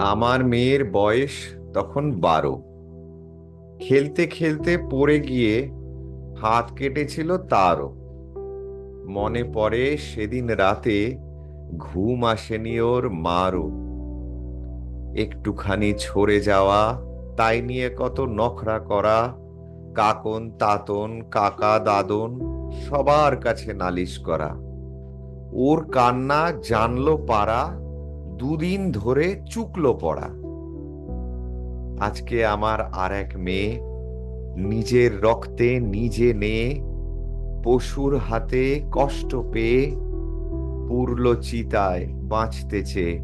আমার মেয়ের বয়স তখন বারো। খেলতে খেলতে পড়ে গিয়ে হাত কেটেছিল তারও। মনে পড়ে সেদিন রাতে ঘুম আসেনি ওর মারও। একটুখানি ছড়ে যাওয়া, তাই নিয়ে কত নখরা করা, কাকন, তাতন, কাকা, দাদন, সবার কাছে নালিশ করা। ওর কান্না, জানলো পাড়া দুদিন ধরে চুকলো পড়া। আজকে আমার আর এক মেয়ে নিজের রক্তে নিজে নিয়ে পশুর হাতে কষ্ট পেয়ে পুরল চিতায় বাঁচতেছে।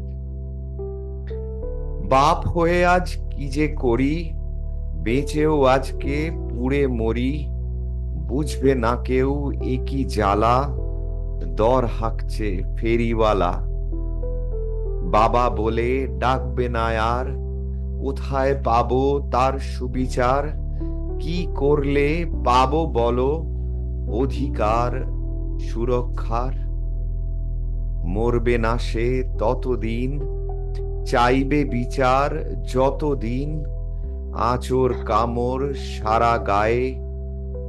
বাপ হয়ে আজ কি যে করি, বেঁচেও আজকে পুড়ে মরি, বুঝবে না কেউ একই জ্বালা, দর হাঁকছে ফেরিওয়ালা। বাবা বলে ডাকবে না আর কোথায় পাবো তার সুবিচার? কি করলে পাবো বলো অধিকার সুরক্ষার? মরবে না সে ততদিন, চাইবে বিচার যতদিন। আঁচর কামড় সারা গায়ে,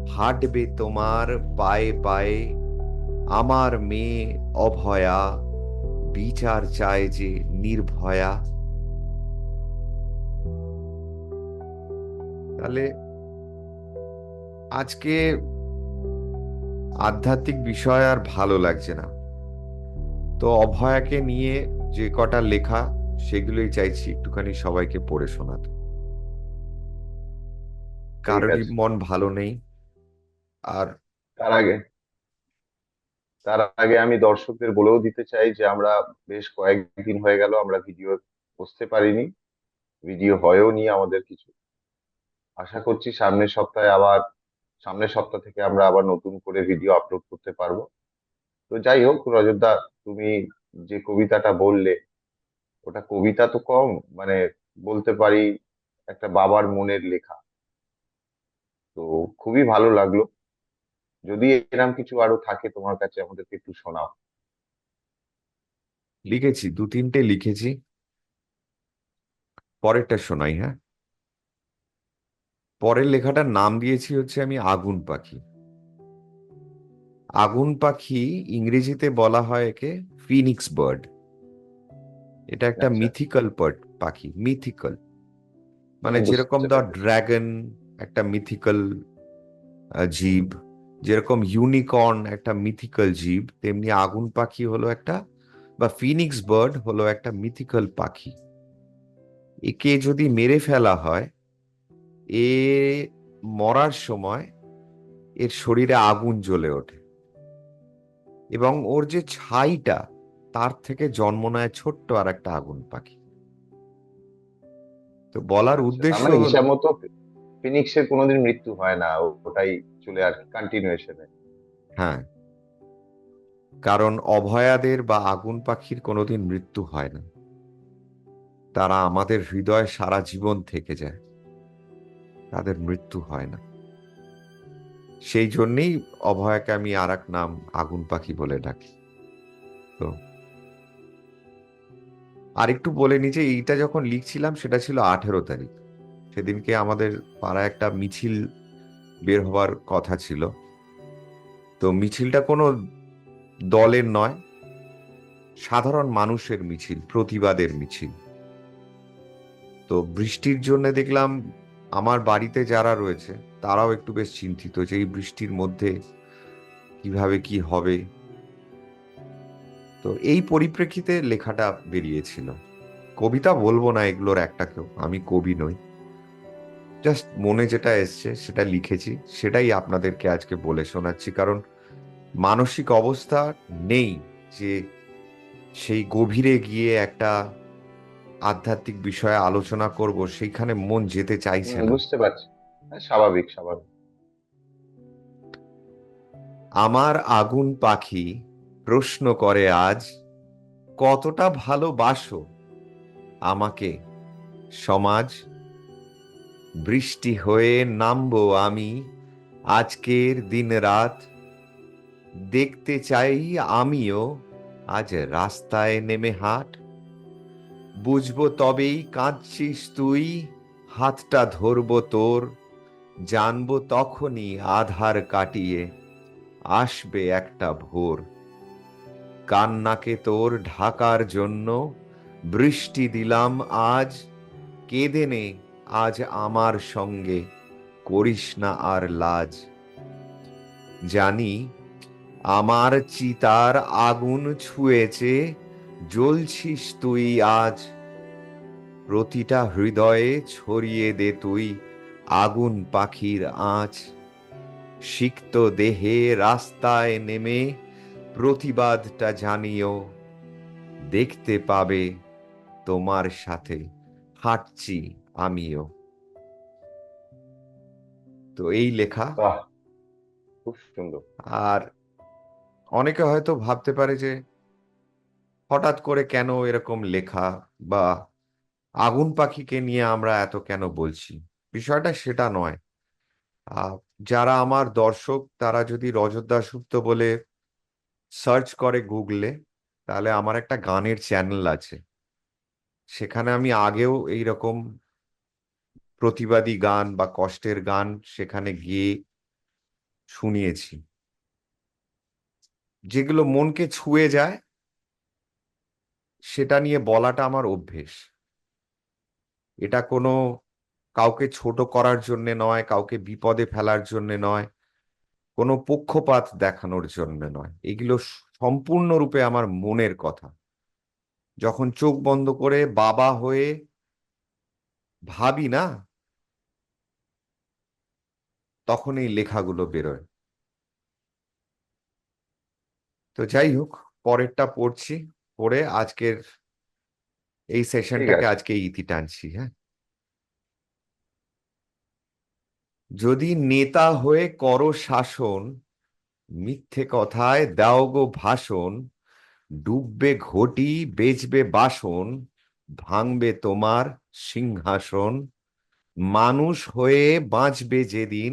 হাঁটবে তোমার পায়ে পায়ে। আমার মেয়ে অভয়া বিচার চায় যে নির্ভয়া। তাহলে আজকে আধ্যাত্মিক বিষয় আর ভালো লাগছে না। তো অভয়াকে নিয়ে যে কটা লেখা সেগুলোই চাইছি একটুখানি সবাইকে পড়ে শোনাতে। কারোরই আছে। মন ভালো নেই। আর তার আগে তার আগে আমি দর্শকদের বলেও দিতে চাই যে আমরা বেশ কয়েকদিন হয়ে গেল, আমরা ভিডিও বসতে পারিনি। ভিডিও হয়েও নি আমাদের কিছু। আশা করছি সামনের সপ্তাহে আবার, সামনের সপ্তাহ থেকে আমরা আবার নতুন করে ভিডিও আপলোড করতে পারব। তো যাই হোক, রজতদা, তুমি যে কবিতাটা বললে, ওটা কবিতা তো কম মানে বলতে পারি একটা বাবার মনের লেখা। তো খুবই ভালো লাগল। যদি এরকম কিছু আরও থাকে তোমার কাছে আমাদেরকে একটু শোনাও। লিখেছি দু তিনটে লিখেছি। পরেরটা শোনাই হ্যাঁ? পরের লেখাটার নাম দিয়েছি হচ্ছে আমি আগুন পাখি। আগুন পাখি ইংরেজিতে বলা হয় একে ফিনিক্স বার্ড। এটা একটা আচ্ছা। বার্ড পাখি মিথিক্যাল মানে যেরকম ধর। ড্রাগন একটা মিথিক্যাল জীব। যেরকম ইউনিকর্ন একটা মিথিক্যাল জীব তেমনি আগুন পাখি হলো একটা বা ফিনিক্স বার্ড হলো একটা মিথিক্যাল পাখি। একে যদি মেরে ফেলা হয় এ মরার সময় এর শরীরে আগুন জ্বলে ওঠে। এবং ওর যে ছাইটা তার থেকে জন্ম নেয় ছোট্ট আর একটা আগুন পাখি। তো বলার উদ্দেশ্য ফিনিক্সের কোনোদিন মৃত্যু হয় না, ওটাই চলে আর কন্টিনিউয়েশনে হ্যাঁ। কারণ অভয়াদের বা আগুন পাখির কোনোদিন মৃত্যু হয় না। তারা আমাদের হৃদয়ে সারা জীবন থেকে যায়। তাদের মৃত্যু হয় না। সেই জন্যেই অভয়াকে আমি আর এক নাম আগুন পাখি বলে ডাকি। তো আরেকটু বলে নি যে এইটা যখন লিখছিলাম, সেটা ছিল আঠেরো তারিখ। সেদিনকে আমাদের পাড়ায় একটা মিছিল বের হওয়ার কথা ছিল। তো মিছিলটা কোনো দলের নয়, সাধারণ মানুষের মিছিল, প্রতিবাদের মিছিল। তো বৃষ্টির জন্য দেখলাম আমার বাড়িতে যারা রয়েছে, তারাও একটু বেশ চিন্তিত যে এই বৃষ্টির মধ্যে কীভাবে কি হবে। তো এই পরিপ্রেক্ষিতে লেখাটা বেরিয়েছিল। কবিতা বলব না এগুলোর একটাকেও আমি কবি নই। জাস্ট মনে যেটা এসছে সেটা লিখেছি। সেটাই আপনাদেরকে আজকে বলে শোনাচ্ছি। কারণ মানসিক অবস্থা নেই যে সেই গভীরে গিয়ে একটা আধ্যাত্মিক বিষয়ে আলোচনা করব সেইখানে মন যেতে চাইছে না। বুঝতে পারছি। হ্যাঁ, স্বাভাবিক স্বাভাবিক। আমার আগুন পাখি প্রশ্ন করে আজ কতটা ভালোবাসো আমাকে সমাজ বৃষ্টি হয়ে নামবো আমি আজকের দিন রাত দেখতে চাই আমিও আজ রাস্তায় নেমে হাট। বুঝব তবেই কাঁদছিস তুই, হাতটা ধরবো তোর, জানব তখনই আধার কাটিয়ে আসবে একটা ভোর। কান্নাকে তোর ঢাকার জন্য বৃষ্টি দিলাম আজ, কেঁদে নে আজ আমার সঙ্গে করিস না আর লাজ। জানি আমার চিতার আগুন ছুঁয়েছে, জ্বলছিস তুই আজ। প্রতিটা হৃদয়ে ছড়িয়ে দে তুই আগুন পাখির আঁচ। সিক্ত দেহে রাস্তায় নেমে প্রতিবাদটা জানিও, দেখতে পাবে তোমার সাথে হাঁটছি আমিও। তো এই লেখা খুব সুন্দর। আর অনেকে হয়তো ভাবতে পারে যে হঠাৎ করে কেন এরকম লেখা বা আগুন পাখিকে নিয়ে আমরা এত কেন বলছি? বিষয়টা সেটা নয়। আহ, যারা আমার দর্শক তারা যদি রজত দাশগুপ্ত বলে সার্চ করে গুগলে তাহলে আমার একটা গানের চ্যানেল আছে। সেখানে আমি আগেও এইরকম প্রতিবাদী গান বা কষ্টের গান সেখানে গিয়ে শুনিয়েছি। যেগুলো মনকে ছুঁয়ে যায়, সেটা নিয়ে বলাটা আমার অভ্যেস। এটা কোনো কাউকে ছোট করার জন্যে নয়, কাউকে বিপদে ফেলার জন্যে নয়, কোনো পক্ষপাত দেখানোর জন্য নয়। এগুলো সম্পূর্ণরূপে আমার মনের কথা। যখন চোখ বন্ধ করে বাবা হয়ে ভাবি না তখন এই লেখাগুলো বেরোয় তো যাই হোক পরেরটা পড়ছি পড়ে আজকের এই সেশনটাকে। আজকে ইতি টানছি হ্যাঁ যদি নেতা হয়ে করো শাসন মিথ্যে কথায় দাও গো ভাষণ ডুববে ঘটি বেচবে বাসন ভাঙবে তোমার সিংহাসন মানুষ হয়ে বাঁচবে যেদিন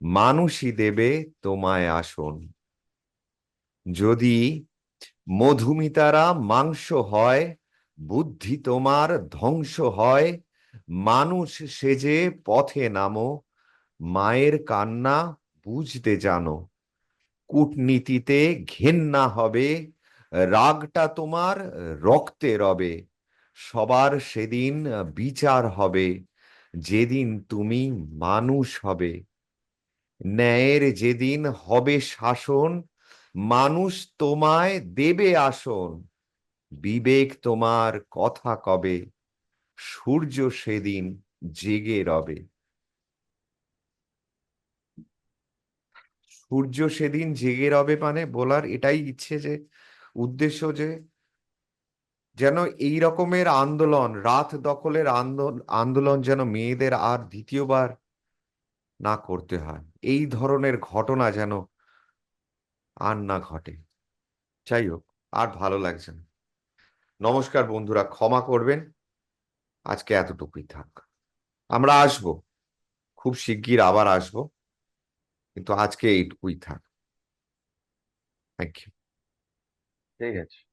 মানুষই দেবে তোমায় আসন। যদি মধুমিতারা মাংস হয়, বুদ্ধি তোমার ধ্বংস হয়, মানুষ সেজে পথে নামো, মায়ের কান্না বুঝতে জানো। কূটনীতিতে ঘেন্না হবে, রাগটা তোমার রক্তে রবে, সবার সেদিন বিচার হবে, যেদিন তুমি মানুষ হবে। ন্যায়ের যেদিন হবে শাসন, মানুষ তোমায় দেবে আসন। বিবেক তোমার কথা কবে, সূর্য সেদিন জেগে রবে। সূর্য সেদিন জেগে রবে মানে বলার এটাই ইচ্ছে যে, উদ্দেশ্য যে, যেন এই রকমের আন্দোলন, রাত দখলের আন্দোলন যেন মেয়েদের আর দ্বিতীয়বার না করতে হয়। এই ধরনের ঘটনা যেন আর না ঘটে। যাই হোক, আর ভালো লাগছে না। নমস্কার বন্ধুরা, ক্ষমা করবেন। আজকে এতটুকুই থাক। আমরা আসব। খুব শিগগির আবার আসব। কিন্তু আজকে এইটুকুই থাক। থ্যাংক ইউ ঠিক আছে।